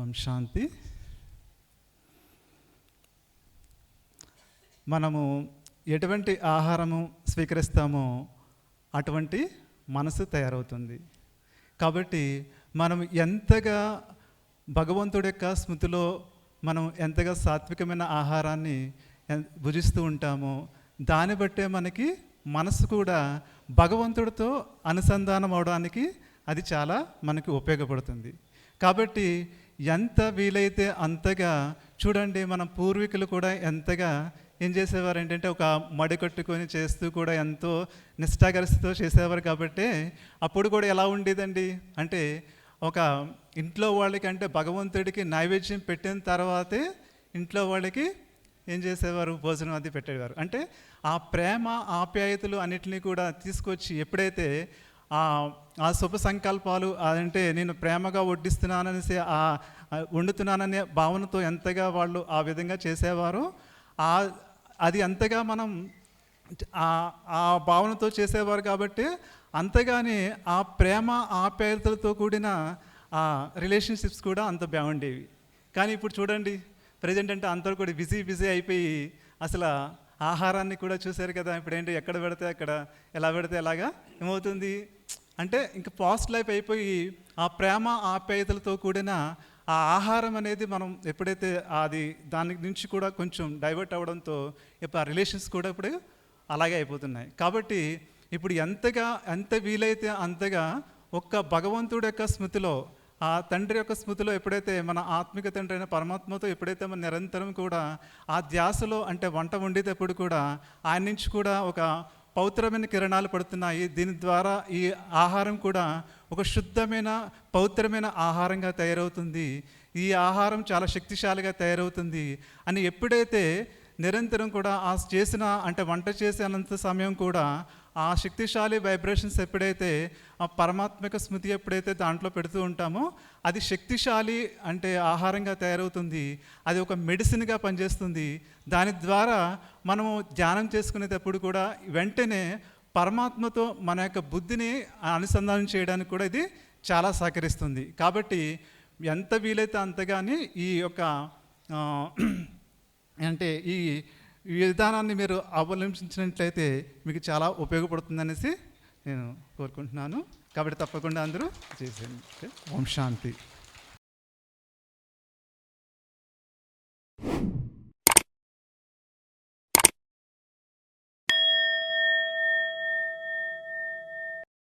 ఓం శాంతి. మనము ఎటువంటి ఆహారము స్వీకరిస్తామో అటువంటి మనసు తయారవుతుంది. కాబట్టి మనం ఎంతగా భగవంతుడి యొక్క స్మృతిలో మనం ఎంతగా సాత్వికమైన ఆహారాన్ని భుజిస్తూ ఉంటామో దాన్ని బట్టే మనకి మనసు కూడా భగవంతుడితో అనుసంధానం అవడానికి అది చాలా మనకి ఉపయోగపడుతుంది. కాబట్టి ఎంత వీలైతే అంతగా చూడండి మన పూర్వీకులు కూడా ఎంతగా ఏం చేసేవారు ఏంటంటే ఒక మడి కట్టుకొని చేస్తూ కూడా ఎంతో నిష్ఠాగరిస్తూ చేసేవారు కాబట్టి అప్పుడు కూడా ఎలా ఉండేదండి? అంటే ఒక ఇంట్లో వాళ్ళకి అంటే భగవంతుడికి నైవేద్యం పెట్టిన తర్వాతే ఇంట్లో వాళ్ళకి ఏం చేసేవారు? భోజనం అది పెట్టేవారు. అంటే ఆ ప్రేమ ఆప్యాయతలు అన్నిటినీ కూడా తీసుకొచ్చి ఎప్పుడైతే ఆ శుభ సంకల్పాలు అదంటే నేను ప్రేమగా వడ్డిస్తున్నాననేసి ఆ వండుతున్నాననే భావనతో ఎంతగా వాళ్ళు ఆ విధంగా చేసేవారో ఆ అది అంతగా మనం ఆ ఆ భావనతో చేసేవారు కాబట్టి అంతగానే ఆ ప్రేమ ఆప్యాయతలతో కూడిన ఆ రిలేషన్షిప్స్ కూడా అంత బాగుండేవి. కానీ ఇప్పుడు చూడండి ప్రజెంట్ అంటే అందరూ కూడా బిజీ బిజీ అయిపోయి అసలు ఆహారాన్ని కూడా చూశారు కదా ఇప్పుడు ఏంటి ఎక్కడ పెడితే అక్కడ ఎలా పెడితే ఎలాగా ఏమవుతుంది? అంటే ఇంక పాస్ట్ లైఫ్ అయిపోయి ఆ ప్రేమ ఆప్యాయతలతో కూడిన ఆ ఆహారం అనేది మనం ఎప్పుడైతే అది దాని నుంచి కూడా కొంచెం డైవర్ట్ అవ్వడంతో ఇప్పుడు ఆ రిలేషన్స్ కూడా ఇప్పుడు అలాగే అయిపోతున్నాయి. కాబట్టి ఇప్పుడు ఎంతగా ఎంత వీలైతే అంతగా ఒక్క భగవంతుడి యొక్క స్మృతిలో ఆ తండ్రి యొక్క స్మృతిలో ఎప్పుడైతే మన ఆత్మిక తండ్రి అయిన పరమాత్మతో ఎప్పుడైతే మనం నిరంతరం కూడా ఆ ధ్యాసలో అంటే వంట వండేటప్పుడు కూడా ఆయన నుంచి కూడా ఒక పవిత్రమైన కిరణాలు పడుతున్నాయి. దీని ద్వారా ఈ ఆహారం కూడా ఒక శుద్ధమైన పవిత్రమైన ఆహారంగా తయారవుతుంది. ఈ ఆహారం చాలా శక్తిశాలిగా తయారవుతుంది అని ఎప్పుడైతే నిరంతరం కూడా ఆ చేసిన అంటే వంట చేసినంత సమయం కూడా ఆ శక్తిశాలి వైబ్రేషన్స్ ఎప్పుడైతే ఆ పరమాత్మక స్మృతి ఎప్పుడైతే దాంట్లో పెడుతూ ఉంటామో అది శక్తిశాలి అంటే ఆహారంగా తయారవుతుంది. అది ఒక మెడిసిన్గా పనిచేస్తుంది. దాని ద్వారా మనము ధ్యానం చేసుకునేటప్పుడు కూడా వెంటనే పరమాత్మతో మన యొక్క బుద్ధిని అనుసంధానం చేయడానికి కూడా ఇది చాలా సహకరిస్తుంది. కాబట్టి ఎంత వీలైతే అంతగాని ఈ యొక్క అంటే ఈ ఈ విధానాన్ని మీరు అవలంబించినట్లయితే మీకు చాలా ఉపయోగపడుతుందనేసి నేను కోరుకుంటున్నాను. కాబట్టి తప్పకుండా అందరూ చేసేయండి ఓం శాంతి.